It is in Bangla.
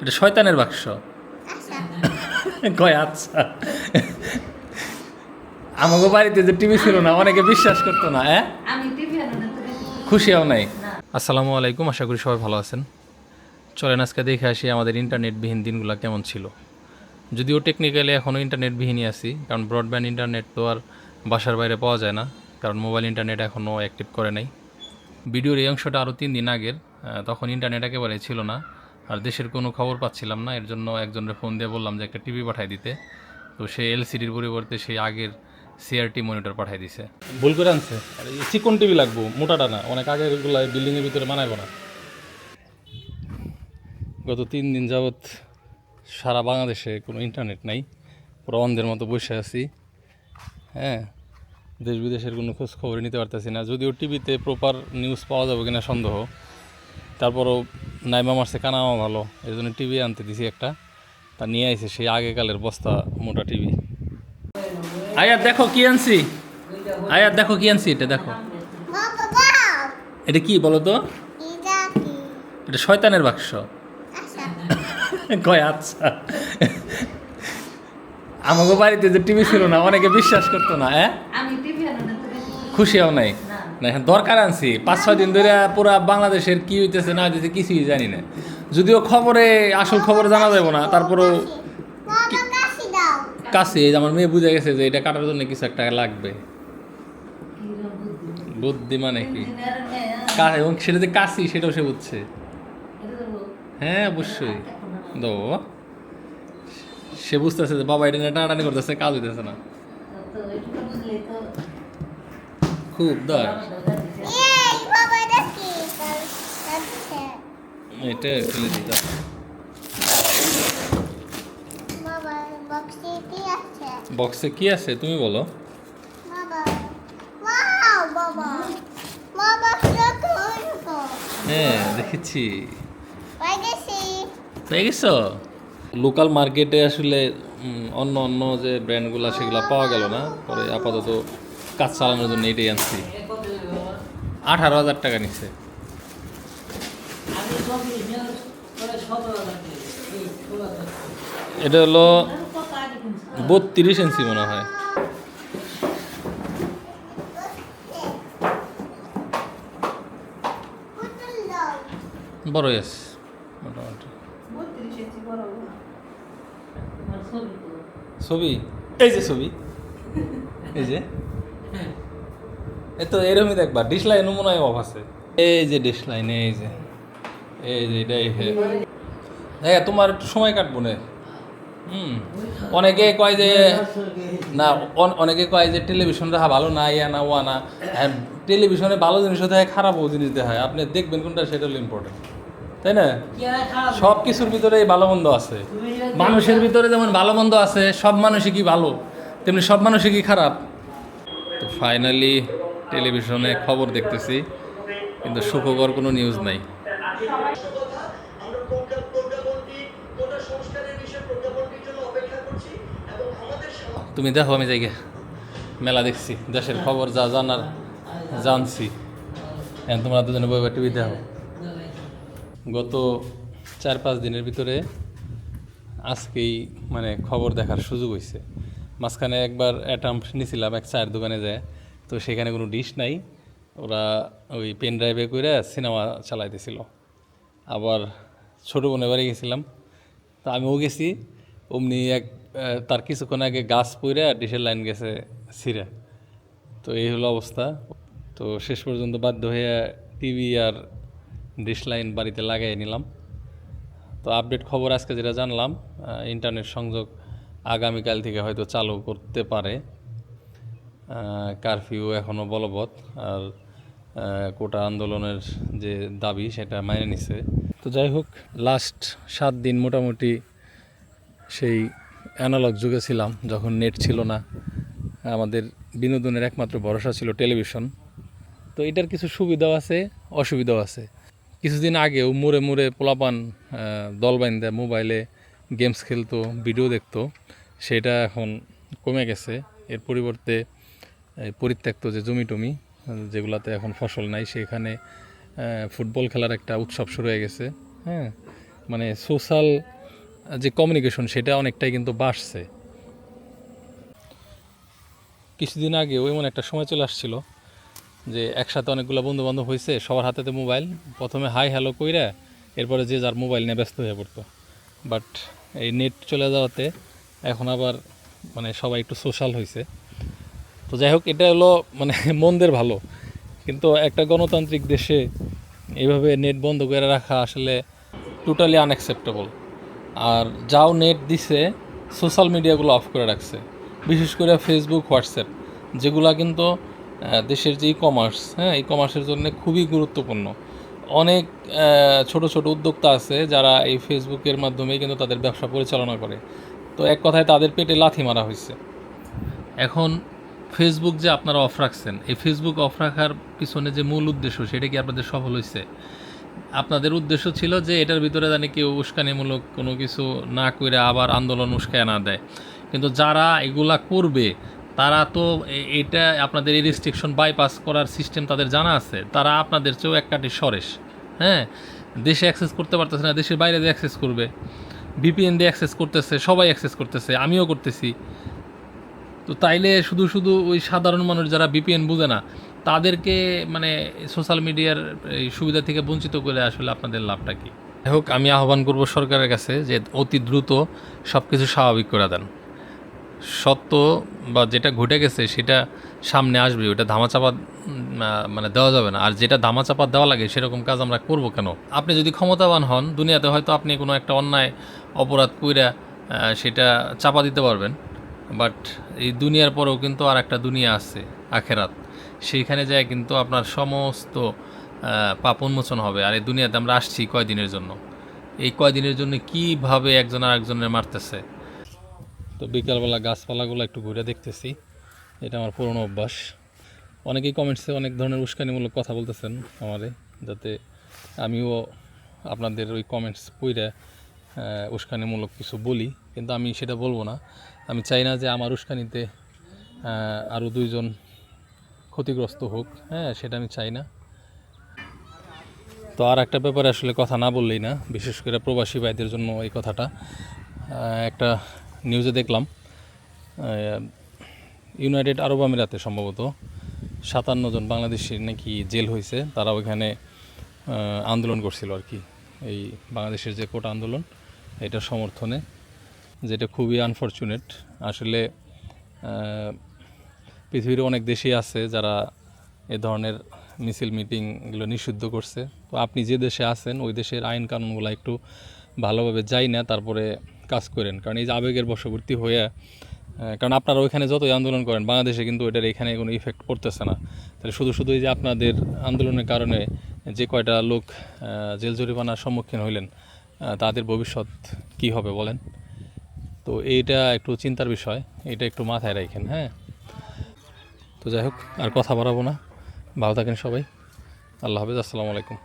এটা শয়তানের বাক্স। কয় আচ্ছা। আমাকে বাড়িতে যে টিভি ছিল না অনেকে বিশ্বাস করতো না হ্যাঁ? খুশি হও নাই। আসসালামু আলাইকুম আশা করি সবাই ভালো আছেন। চলেন আজকে দেখে আসি আমাদের ইন্টারনেটবিহীন দিনগুলো কেমন ছিল। যদিও টেকনিক্যালি এখনও ইন্টারনেটবিহীনই আছি কারণ ব্রডব্যান্ড ইন্টারনেট তো আর বাসার বাইরে পাওয়া যায় না কারণ মোবাইল ইন্টারনেট এখনও অ্যাক্টিভ করে নাই। ভিডিওর এই অংশটা আরও তিন দিন আগের তখন ইন্টারনেট একেবারে ছিল না। আর দেশের কোনো খবর পাচ্ছিলাম না, এর জন্য একজনের ফোন দিয়ে বললাম যে একটা টিভি পাঠাই দিতে। তো সে এলসিডির পরিবর্তে সেই আগের সিআরটি মনিটর পাঠাই দিছে। ভুল করে আনছে? চিকন টিভি লাগবো, মোটাটা না, অনেক আগেরগুলা বিল্ডিংয়ের ভিতরে মানাইব না। গত তিন দিন যাবৎ সারা বাংলাদেশে কোনো ইন্টারনেট নাই, পুরো অন্ধের মতো বসে আছি। হ্যাঁ দেশ বিদেশের কোনো খোঁজ খবর নিতে পারতেছি না, যদিও টিভিতে প্রপার নিউজ পাওয়া যাবে কিনা সন্দেহ। তারপরও নাইমা মারছে কানামা ভালো। এই জন্য টিভি আনতে দিছি একটা। তা নিয়ে আইছে সেই আগেকালের বস্তা মোটা টিভি আয়াত দেখো কি আনছি? আয়াত দেখো কি আনছি এটা দেখো। এটা কি বলো তো? এটা শয়তানের বাক্স। আচ্ছা কয় আচ্ছা। আমাকে বাড়িতে যে টিভি ছিল না অনেকে বিশ্বাস করতো না হ্যাঁ? আমি টিভি আনো তো খুশি হও নাই। না, এখন দরকার আনছি। পাঁচ, ছয় দিন ধরে পুরা বাংলাদেশের কি হইতেছে, না হইতেছে, কিছুই জানি না। যদিও খবরে, আসল খবর জানা যাবে না, তারপরেও কাছে আমার মেয়ে বুঝে গেছে যে এটা কাটার জন্য কিছু একটা লাগবে। বুদ্ধি মানে কি? এবং সেটা যে কাশি, সেটাও সে বুঝছে। হ্যাঁ অবশ্যই। দো। সে বুঝতেছে যে বাবা এটা টানাটানি করতেছে, কাজ হইতেছে না। খুব এটা ফেলে দিই দাও। বক্সে কি আছে? তুমি বলো। হ্যাঁ দেখেছি। পেয়ে গেছো। লোকাল মার্কেটে আসলে অন্য অন্য যে ব্র্যান্ডগুলো সেগুলো পাওয়া গেল না। পরে আপাতত কাজ চালানোর জন্য এটাই আনছি। আঠারো হাজার টাকা নিচ্ছে। এটা হলো বত্রিশ ইঞ্চি মনে হয়। বড় আছে মোটামুটি। ছবি? এই যে ছবি। এই যে। এ তো এরকমই দেখবা ডিশ লাইনও মনে হয় অফ আছে। এই যে ডিশ লাইন এই যে। এই যে এটাই হ্যাঁ তোমার একটু সময় কাটবো না? হুম অনেকে কয় যে না অনেকে কয় যে টেলিভিশন রাখা ভালো না ইয়া না ওয়া না। হ্যাঁ টেলিভিশনে ভালো জিনিস হতে হয় খারাপও জিনিস দেওয়া হয় আপনি দেখবেন কোনটা সেটা হলো ইম্পর্টেন্ট তাই না? সব কিছুর ভিতরে ভালো মন্দ আছে। মানুষের ভিতরে যেমন ভালো মন্দ আছে সব মানুষই কি ভালো তেমনি সব মানুষই কি খারাপ। তো ফাইনালি টেলিভিশনে খবর দেখতেছি, কিন্তু সুখকর কোনো নিউজ নাই। তুমি দেখো, আমি যাই গে। মেলা দেখছি, দেশের খবর যা জানার, জানছি। তোমরা দুজনে বই টিভি দেখো। গত চার পাঁচ দিনের ভিতরে আজকেই মানে খবর দেখার সুযোগ হয়েছে মাঝখানে একবার অ্যাটাম্প নিয়েছিলাম এক চায়ের দোকানে যায়। তো সেখানে কোনো ডিশ নাই। ওরা ওই পেন ড্রাইভে করে সিনেমা চালাইতেছিল। আবার ছোটো বোনের বাড়ি গেছিলাম। তা আমিও গেছি। অমনি এক তার কিছুক্ষণ আগে গাছ পইরে ডিশের লাইন গেছে ছিঁড়ে। তো এই হলো অবস্থা। তো শেষ পর্যন্ত বাধ্য হয়ে টিভি আর ডিশ লাইন বাড়িতে লাগাই নিলাম। তো আপডেট খবর আজকে যেটা জানলাম ইন্টারনেট সংযোগ আগামীকাল থেকে হয়তো চালু করতে পারে। কারফিউ এখনও বলবৎ আর কোটা আন্দোলনের যে দাবি সেটা মাইনে নিছে। তো যাই হোক লাস্ট সাত দিন মোটামুটি সেই অ্যানালগ যুগে ছিলাম যখন নেট ছিল না। আমাদের বিনোদনের একমাত্র ভরসা ছিল টেলিভিশন তো এটার কিছু সুবিধাও আছে অসুবিধাও আছে। কিছুদিন আগেও মুড়ে মুড়ে পোলাপান আহ, দল বাইন্দা মোবাইলে গেমস খেলতো ভিডিও দেখতো। সেটা এখন কমে গেছে। এর পরিবর্তে পরিত্যক্ত যে জমি টমি, যেগুলাতে এখন ফসল নাই, সেখানে ফুটবল খেলার একটা উৎসব শুরু হয়ে গেছে হ্যাঁ? মানে সোশ্যাল, যে কমিউনিকেশন, সেটা অনেকটাই কিন্তু বাড়ছে। কিছুদিন আগে ওই এমন একটা সময় চলে আসছিল যে একসাথে অনেকগুলো বন্ধু বান্ধব হয়েছে সবার হাতেতে মোবাইল, প্রথমে হাই হ্যালো কইরা এরপরে যে যার মোবাইল নিয়ে ব্যস্ত হয়ে পড়তো। বাট এই নেট চলে যাওয়াতে এখন আবার মানে সবাই একটু সোশ্যাল হয়েছে তো যাই হোক, এটা হলো মানে মন্দের ভালো। কিন্তু একটা গণতান্ত্রিক দেশে এইভাবে নেট বন্ধ করে রাখা আসলে টোটালি আনঅ্যাকসেপ্টেবল আর যাও নেট দিছে সোশ্যাল মিডিয়াগুলো অফ করে রাখছে। বিশেষ করে ফেসবুক হোয়াটসঅ্যাপ যেগুলা কিন্তু দেশের যে ই কমার্স হ্যাঁ ই কমার্সের জন্য খুবই গুরুত্বপূর্ণ। অনেক ছোট ছোট উদ্যোক্তা আছে যারা এই ফেসবুকের মাধ্যমেই কিন্তু তাদের ব্যবসা পরিচালনা করে। তো এক কথায় তাদের পেটে লাথি মারা হয়েছে। এখন ফেসবুক যে আপনারা অফ রাখছেন, এই ফেসবুক অফ রাখার পিছনে যে মূল উদ্দেশ্য, সেটা কি আপনাদের সফল হয়েছে আপনাদের উদ্দেশ্য ছিল যে এটার ভিতরে জানি কেউ উস্কানিমূলক কোনো কিছু না করে আবার আন্দোলন উস্কায় না দেয়। কিন্তু যারা এগুলা করবে, তারা তো এটা আপনাদের এই রেস্ট্রিকশন বাইপাস করার সিস্টেম তাদের জানা আছে। তারা আপনাদের চেয়েও এক কাটি সরেস হ্যাঁ? দেশে অ্যাক্সেস করতে পারতেছে না, দেশের বাইরে দিয়ে অ্যাক্সেস করবে। ভিপিএন দিয়ে অ্যাক্সেস করতেছে, সবাই অ্যাক্সেস করতেছে, আমিও করতেছি। তো তাইলে শুধু শুধু ওই সাধারণ মানুষ যারা বিপিএন বুঝে না, তাদেরকে মানে সোশ্যাল মিডিয়ার এই সুবিধা থেকে বঞ্চিত করে আসলে আপনাদের লাভটা কি? হোক, আমি আহ্বান করব সরকারের কাছে যে অতি দ্রুত সব কিছু স্বাভাবিক করে দেন। সত্য বা যেটা ঘটে গেছে সেটা সামনে আসবে, ওটা ধামাচাপা মানে দেওয়া যাবে না। আর যেটা ধামাচাপা দেওয়া লাগে সেরকম কাজ আমরা করব কেন? আপনি যদি ক্ষমতাবান হন, দুনিয়াতে হয়তো আপনি কোনো একটা অন্যায় অপরাধ কইরা সেটা চাপা দিতে পারবেন। বাট এই দুনিয়ার পরেও কিন্তু আর একটা দুনিয়া আছে, আখেরাত। সেইখানে যায় কিন্তু আপনার সমস্ত পাপ উন্মোচন হবে। আর এই দুনিয়াতে আমরা আসছি কয়দিনের জন্য? এই কয়দিনের জন্য কীভাবে একজন আর একজনের মারতেছে? তো বিকালবেলা গাছপালাগুলো একটু ঘুরে দেখতেছি। এটা আমার পুরনো অভ্যাস। অনেকেই কমেন্টসে অনেক ধরনের উস্কানিমূলক কথা বলতেছেন আমারে, যাতে আমিও আপনাদের ওই কমেন্টস পইরা উস্কানিমূলক কিছু বলি। কিন্তু আমি সেটা বলব না। আমি চাই না যে আমার উস্কানিতে আরও দুইজন ক্ষতিগ্রস্ত হোক হ্যাঁ সেটা আমি চাই না। তো আর একটা ব্যাপারে আসলে কথা না বললেই না, বিশেষ করে প্রবাসী ভাইদের জন্য এই কথাটা। একটা নিউজে দেখলাম ইউনাইটেড আরব আমিরাতে সম্ভবত সাতান্ন জন বাংলাদেশি নাকি জেল হয়েছে, তারা ওইখানে আন্দোলন করছিল আর কি। এই বাংলাদেশের যে কোটা আন্দোলন, এটা সমর্থনে যেটা খুবই আনফর্চুনেট আসলে পৃথিবীর অনেক দেশই আছে যারা এ ধরনের মিছিল মিটিংগুলো নিষিদ্ধ করছে। তো আপনি যে দেশে আছেন, ওই দেশের আইন কানুনগুলো একটু ভালোভাবে যাই না, তারপরে কাজ করেন। কারণ এই যে আবেগের বশবর্তী হয়ে কারণ আপনারা ওইখানে যতই আন্দোলন করেন, বাংলাদেশে কিন্তু এটার এখানে কোনো ইফেক্ট পড়তেছে না। তাহলে শুধু শুধু এই যে আপনাদের আন্দোলনের কারণে যে কয়টা লোক জেল জরিমানার সম্মুখীন হইলেন তাদের ভবিষ্যৎ কি হবে বলেন? তো এইটা একটু চিন্তার বিষয় এটা একটু মাথায় রাখেন হ্যাঁ? তো যাই হোক, আর কথা বাড়াবো না। ভালো থাকেন সবাই। আল্লাহ হাফিজ, আসসালামু আলাইকুম।